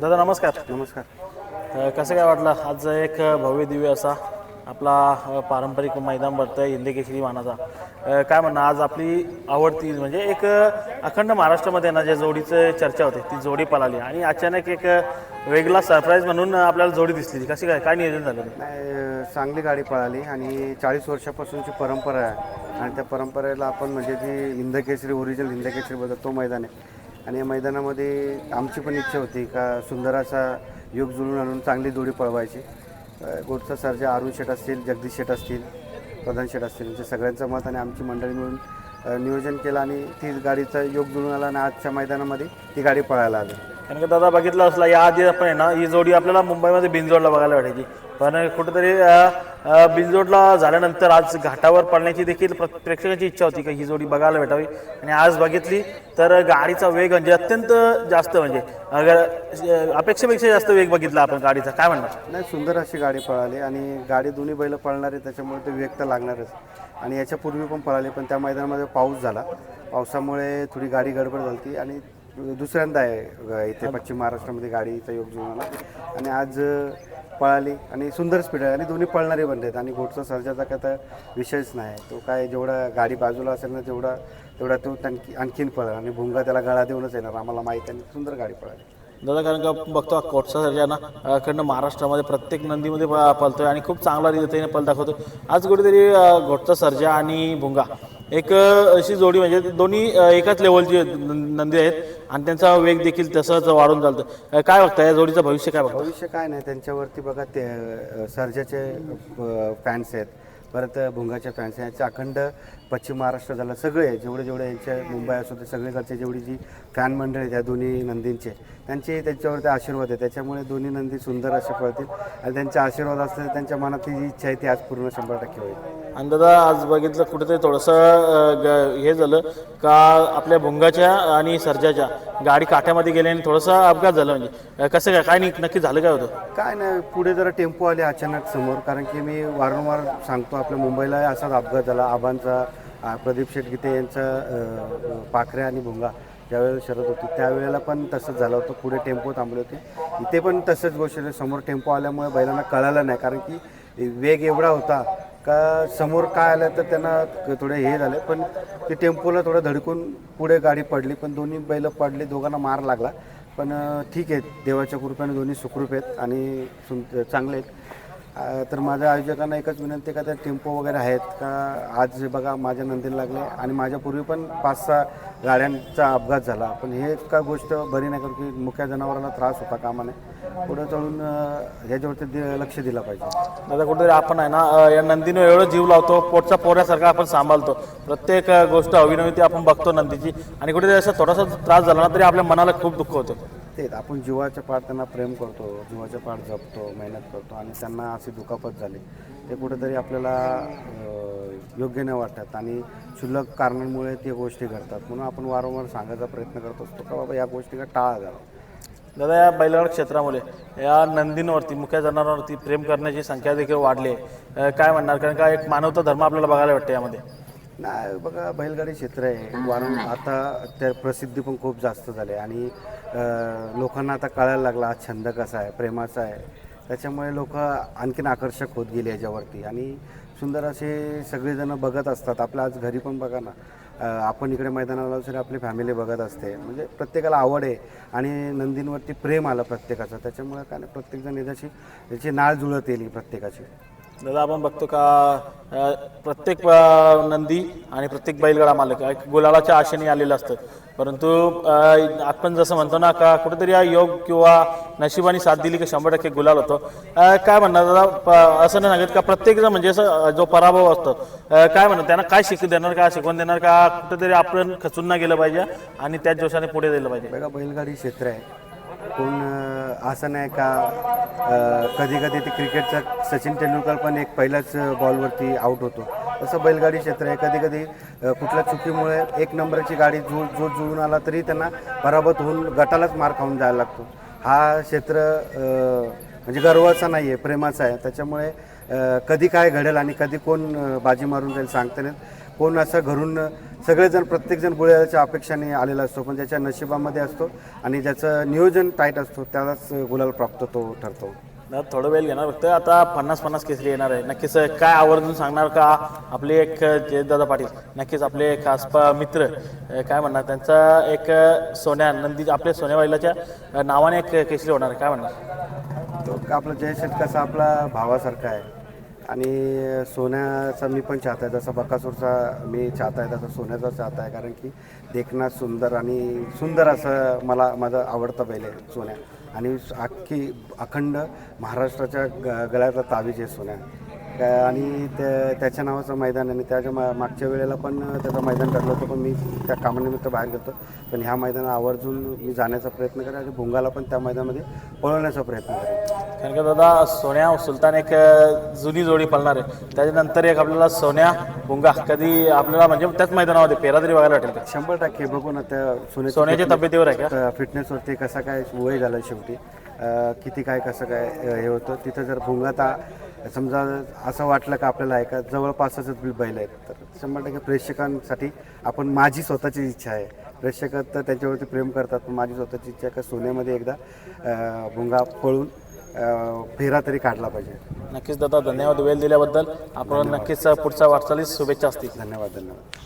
दादा नमस्कार. नमस्कार. अ, कसं काय वाटलं? आज एक भव्य दिव्य असा आपला अ, पारंपरिक मैदान भरतं आहे हिंदकेसरी मानाचा. अ, काय म्हणणं? आज आपली आवडती म्हणजे एक अ, अखंड महाराष्ट्रामध्ये ना ज्या जोडीचं चर्चा होते ती जोडी पळाली. आणि अचानक एक अ, वेगळा सरप्राईज म्हणून आपल्याला जोडी दिसली कशी काय? काय नियोजन झालं? ते? नाही अं, चांगली गाडी पळाली आणि चाळीस वर्षापासूनची परंपरा आहे. आणि त्या परंपरेला आपण म्हणजे जी हिंदकेसरी ओरिजिनल हिंदकेसरी बद्दल तो मैदान आहे आणि या मैदानामध्ये आमची पण इच्छा होती का सुंदराचा योग जुळून आणून चांगली जोडी पळवायची. अं, गोडचा सर्जा अरुण शेठ असतील जगदीश शेठ असतील प्रधान शेठ असतील म्हणजे सगळ्यांचं मत आणि आमची मंडळी मिळून नियोजन केलं आणि ती गाडीचा योग जुळून आला आणि आजच्या मैदानामध्ये ती गाडी पळायला आली. कारण की दादा बघितलं असला या आधी आपण आहे ना ही जोडी आपल्याला मुंबईमध्ये बिनजोडला बघायला भेटायची. पण कुठेतरी बिनजोडला झाल्यानंतर आज घाटावर पडण्याची देखील प्र- प्रेक्षकांची इच्छा होती की ही जोडी बघायला भेटावी. आणि आज बघितली तर गाडीचा वेग म्हणजे अत्यंत जास्त म्हणजे अगर अपेक्षेपेक्षा जास्त वेग बघितला आपण गाडीचा. काय म्हणणार? नाही सुंदर अशी गाडी पळाली आणि गाडी दोन्ही बैल पळणारे त्याच्यामुळे ते व्यक्त लागणारच. आणि याच्यापूर्वी पण पळाली पण त्या मैदानामध्ये पाऊस झाला. पावसामुळे थोडी गाडी गडबड झाली आणि दुसऱ्यांदा आहे इथे पश्चिम महाराष्ट्रामध्ये गाडीचा योग जुळून आला आणि आज पळाली आणि सुंदर स्पीड आहे. आणि दोन्ही पळणारे बनले आहेत. आणि घोटचा सर्जाचा काय तर विषयच नाही. तो काय जेवढा गाडी बाजूला असेल ना तेवढा तेवढा तो आणखी आणखीन पळेल. आणि भुंगा त्याला गळा देऊनच येणार. आम्हाला माहीत आहे. सुंदर गाडी पळाली. दादा कारण का बघतो कोटसा सर्जा ना महाराष्ट्रामध्ये प्रत्येक नंदीमध्ये पळतोय. आणि खूप चांगला रीतीने पल दाखवतो आज कुठेतरी घोटचा सर्जा आणि भुंगा एक अशी जोडी म्हणजे दोन्ही एकाच लेवलची नंदी आहेत आणि त्यांचा वेग देखील तसंच वाढून चालतं. काय बघता या जोडीचं भविष्य काय बघता भविष्य काय नाही त्यांच्यावरती बघा ते सर्जाचे फॅन्स आहेत. परत भुंगाचे फॅन्स आहेत. यांचे अखंड पश्चिम महाराष्ट्र झालं सगळे जेवढे जेवढे यांचे मुंबई असो ते सगळीकडचे जेवढी जी फॅन मंडळी आहेत या दोन्ही नंदींचे त्यांचे त्यांच्यावरती आशीर्वाद आहे. त्याच्यामुळे दोन्ही नंदी सुंदर असे पळतील. आणि त्यांचे आशीर्वाद असले त्यांच्या मनातली जी इच्छा आहे ती आज पूर्ण शंभर टक्के होईल. आणि दादा आज बघितलं कुठेतरी थोडंसं ग- हे झालं का आपल्या भुंगाच्या आणि सर्जाच्या गाडी काठ्यामध्ये गेली आणि थोडंसं अपघात झाला म्हणजे. अ, कसं काय काय नाही नक्की झालं काय होतं? काय नाही पुढे जरा टेम्पो आले अचानक समोर कारण की मी वारंवार सांगतो आपल्या मुंबईला असाच अपघात झाला आबांचा प्रदीप शेटगीते यांचा पाखऱ्या आणि भुंगा ज्यावेळेला शरद होती त्यावेळेला पण तसंच झालं होतं. पुढे टेम्पो थांबले होते. इथे पण तसंच गोष्ट समोर टेम्पो आल्यामुळे बैलांना कळालं नाही कारण की वेग एवढा होता का समोर काय आलं तर त्यांना थोडे हे झाले. पण ते टेम्पोला थोडं धडकून पुढे गाडी पडली पण दोन्ही बैलं पडली दोघांना मार लागला. पण ठीक आहे देवाच्या कृपेने दोन्ही सुखरूप आहेत आणि सुं चांगले आहेत. तर माझ्या आयोजकांना एकच विनंती का त्या टेम्पो वगैरे आहेत का? आज हे बघा माझ्या नंदीला लागले आणि माझ्यापूर्वी पण पाच सहा गाड्यांचा अपघात झाला. पण हे का गोष्ट बरी नाही करू की मुख्या जनावरांना त्रास होता कामा नये पुढे चढून ह्याच्यावरती दि- लक्ष दिलं पाहिजे. दादा कुठेतरी आपण आहे ना या नंदीनं एवढं जीव लावतो पोटचा पोऱ्यासारखा आपण सांभाळतो. प्रत्येक गोष्ट अविनवी ती आपण बघतो नंदीची. आणि कुठेतरी असा थोडासा त्रास झाला ना तरी आपल्या मनाला खूप दुःख होतं. तेच आपण जीवाच्या पाठ त्यांना प्रेम करतो जीवाच्या पाठ जपतो मेहनत करतो आणि त्यांना अशी दुखापत झाली. ते कुठेतरी आपल्याला योग्य नाही वाटतात आणि क्षुल्लक कारणांमुळे ते गोष्टी घडतात. म्हणून आपण वारंवार सांगायचा प्रयत्न करत असतो का बाबा या गोष्टी का टाळा जावा दादा या बैलगाड क्षेत्रामुळे या नंदींवरती मुख्य जनावरांवरती प्रेम करण्याची संख्या देखील वाढली आहे. काय म्हणणार? कारण का एक मानवता धर्म आपल्याला बघायला वाटतं यामध्ये. नाही बघा बैलगाडी क्षेत्र आहे. वारं आता त्या प्रसिद्धी पण खूप जास्त झाली आहे. आणि अं, लोकांना आता कळायला लागला हा छंद कसा आहे प्रेमाचा आहे. त्याच्यामुळे लोक आणखीन आकर्षक होत गेले याच्यावरती. आणि सुंदर असे सगळेजण बघत असतात. आपल्या आज घरी पण बघा ना अं, आपण इकडे मैदानाला तरी आपली फॅमिली बघत असते. म्हणजे प्रत्येकाला आवड आहे आणि नंदींवरती प्रेम आलं प्रत्येकाचं. त्याच्यामुळे काय नाही प्रत्येकजण याच्याशी याची नाळ जुळत येईल प्रत्येकाची. दादा आपण बघतो का अ, प्रत्येक अ, नंदी आणि प्रत्येक बैलगाडा मालक एक गुलालाच्या आशेने आलेलं असतं. परंतु अ, आपण जसं म्हणतो ना का कुठेतरी हा योग किंवा नशिबाने साथ दिली की शंभर टक्के गुलाल होतो. अ, काय म्हणणार दादा? प- असं नाही सांगत का प्रत्येक जण म्हणजे असं अ, जो पराभव असतो अ, काय म्हणणार? त्यांना काय शिकून देणार का शिकवून देणार का कुठेतरी आपण खचून नाही गेलं पाहिजे आणि त्याच जोशाने पुढे दिलं पाहिजे. बघा बैलगाडी क्षेत्र आहे. कोण असं नाही का कधी कधी ते क्रिकेटचा सचिन तेंडुलकर पण एक पहिल्याच बॉलवरती आऊट होतो. तसं बैलगाडी क्षेत्र आहे. कधी कधी कुठल्या चुकीमुळे एक नंबरची गाडी जो जो जुळून आला तरी त्यांना पराभूत होऊन गटालाच मार खाऊन जायला लागतो. हा क्षेत्र म्हणजे गर्वाचा नाही आहे प्रेमाचा आहे. त्याच्यामुळे कधी काय घडेल आणि कधी कोण बाजी मारून जाईल सांगता नाहीत कोण असं घरून सगळेजण प्रत्येकजण गुलालाच्या अपेक्षाने आलेला असतो पण ज्याच्या नशिबामध्ये असतो आणि ज्याचं नियोजन टाईट असतो त्यालाच गुलाल प्राप्त तो ठरतो. थोडं वेळ घेणार फक्त. आता पन्नास पन्नास केसरी येणार आहे. नक्कीच काय आवर्जून सांगणार का? आपले एक जे दादा पाटील नक्कीच आपले खास मित्र काय म्हणणार? त्यांचा एक सोन्या नंदी आपल्या सोन्या अ, नावाने एक केसरी होणार आहे. काय म्हणणार? तो आपला जयशेठ कसा आपला भावासारखा आहे. आणि सोन्याचा मी पण चाहता आहे. जसा बकासूरचा मी चाहता आहे तसा सोन्याचा चाहता आहे. कारण की देखणं सुंदर आणि सुंदर असं मला माझं आवडतं बैल आहे सोन्या. आणि अख्खी अखंड महाराष्ट्राच्या ग गळ्याचा तावीज आहे सोन्या. आणि त्या त्याच्या नावाचं मैदान आणि त्याच्या मा मागच्या वेळेला पण त्याचं मैदान ठरलं होतं पण मी त्या कामानिमित्त बाहेर गेलो पण ह्या मैदानात आवर्जून मी जाण्याचा प्रयत्न करेन आणि भुंगाला पण त्या मैदानामध्ये पळवण्याचा प्रयत्न करेन. कारण का दादा सोन्या सुलतान एक जुनी जोडी पळणार आहे. त्याच्यानंतर एक आपल्याला सोन्या भुंगा कधी आपल्याला म्हणजे त्याच मैदानामध्ये पेरा तरी बघायला वाटेल. शंभर टक्के बघू ना त्या सोन्याची सोन्याच्या तब्येतीवर आहे का? फिटनेसवरती कसा काय वय झालं शेवटी. किती काय कसं काय हे होतं तिथं जर भुंगात समजा असं वाटलं का आपल्याला आहे का जवळपासच बैल आहेत. तर शंभर टक्के प्रेक्षकांसाठी आपण माझी स्वतःची इच्छा आहे. प्रेक्षक तर त्याच्यावरती प्रेम करतात पण माझी स्वतःची इच्छा आहे का सोन्यामध्ये एकदा भुंगा पळून फेरा तरी काढला पाहिजे. नक्कीच दादा धन्यवाद वेळ दिल्याबद्दल. आपण नक्कीच पुढच्या वाटचालीस शुभेच्छा असतील. धन्यवाद धन्यवाद.